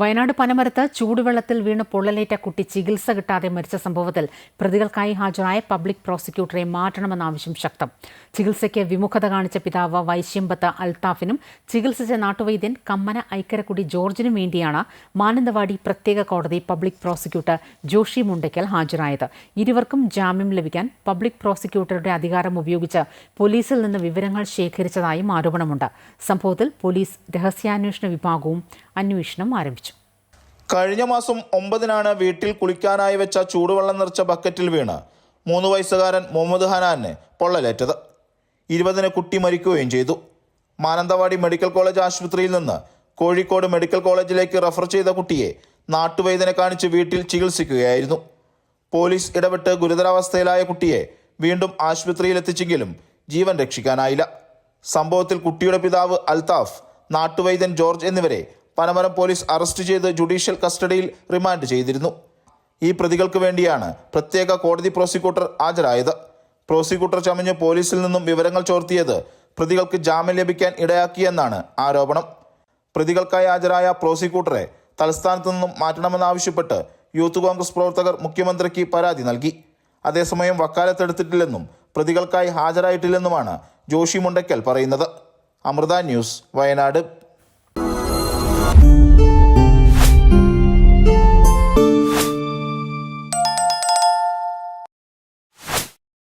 വയനാട് പനമരത്ത് ചൂടുവെള്ളത്തിൽ വീണ് പൊള്ളലേറ്റ കുട്ടി ചികിത്സ കിട്ടാതെ മരിച്ച സംഭവത്തിൽ പ്രതികൾക്കായി ഹാജരായ പബ്ലിക് പ്രോസിക്യൂട്ടറെ മാറ്റണമെന്ന ആവശ്യം ശക്തം. ചികിത്സയ്ക്ക് വിമുഖത കാണിച്ച പിതാവ് വൈശ്യമ്പത്ത് അൽത്താഫിനും ചികിത്സിച്ച നാട്ടുവൈദ്യൻ കമ്മന ഐക്കരക്കുടി ജോർജിനും വേണ്ടിയാണ് മാനന്തവാടി പ്രത്യേക കോടതി പബ്ലിക് പ്രോസിക്യൂട്ടർ ജോഷി മുണ്ടയ്ക്കൽ ഹാജരായത്. ഇരുവർക്കും ജാമ്യം ലഭിക്കാൻ പബ്ലിക് പ്രോസിക്യൂട്ടറുടെ അധികാരം ഉപയോഗിച്ച് പോലീസിൽ നിന്ന് വിവരങ്ങൾ ശേഖരിച്ചതായും ആരോപണമുണ്ട്. സംഭവത്തിൽ പോലീസ് രഹസ്യാന്വേഷണ വിഭാഗവും അന്വേഷണം ആരംഭിച്ചു. കഴിഞ്ഞ മാസം ഒമ്പതിനാണ് വീട്ടിൽ കുളിക്കാനായി വെച്ച ചൂടുവെള്ളം നിറച്ച ബക്കറ്റിൽ വീണ് മൂന്ന് വയസ്സുകാരൻ മുഹമ്മദ് ഹനാനെ പൊള്ളലേറ്റത്. ഇരുപതിന് കുട്ടി മരിക്കുകയും ചെയ്തു. മാനന്തവാടി മെഡിക്കൽ കോളേജ് ആശുപത്രിയിൽ നിന്ന് കോഴിക്കോട് മെഡിക്കൽ കോളേജിലേക്ക് റഫർ ചെയ്ത കുട്ടിയെ നാട്ടുവേദന കാണിച്ച് വീട്ടിൽ ചികിത്സിക്കുകയായിരുന്നു. പോലീസ് ഇടപെട്ട് ഗുരുതരാവസ്ഥയിലായ കുട്ടിയെ വീണ്ടും ആശുപത്രിയിൽ എത്തിച്ചെങ്കിലും ജീവൻ രക്ഷിക്കാനായില്ല. സംഭവത്തിൽ കുട്ടിയുടെ പിതാവ് അൽതാഫ് നാട്ടുവൈദ്യൻ ജോർജ് എന്നിവരെ പനമരം പോലീസ് അറസ്റ്റ് ചെയ്ത് ജുഡീഷ്യൽ കസ്റ്റഡിയിൽ റിമാൻഡ് ചെയ്തിരുന്നു. ഈ പ്രതികൾക്ക് വേണ്ടിയാണ് പ്രത്യേക കോടതി പ്രോസിക്യൂട്ടർ ഹാജരായത്. പ്രോസിക്യൂട്ടർ ചമഞ്ഞ് പോലീസിൽ നിന്നും വിവരങ്ങൾ ചോർത്തിയത് പ്രതികൾക്ക് ജാമ്യം ലഭിക്കാൻ ഇടയാക്കിയെന്നാണ് ആരോപണം. പ്രതികൾക്കായി ഹാജരായ പ്രോസിക്യൂട്ടറെ തലസ്ഥാനത്ത് നിന്നും മാറ്റണമെന്നാവശ്യപ്പെട്ട് യൂത്ത് കോൺഗ്രസ് പ്രവർത്തകർ മുഖ്യമന്ത്രിക്ക് പരാതി നൽകി. അതേസമയം വക്കാലത്തെടുത്തിട്ടില്ലെന്നും പ്രതികൾക്കായി ഹാജരായിട്ടില്ലെന്നുമാണ് ജോഷി മുണ്ടയ്ക്കൽ പറയുന്നത്. അമൃത ന്യൂസ് വയനാട്.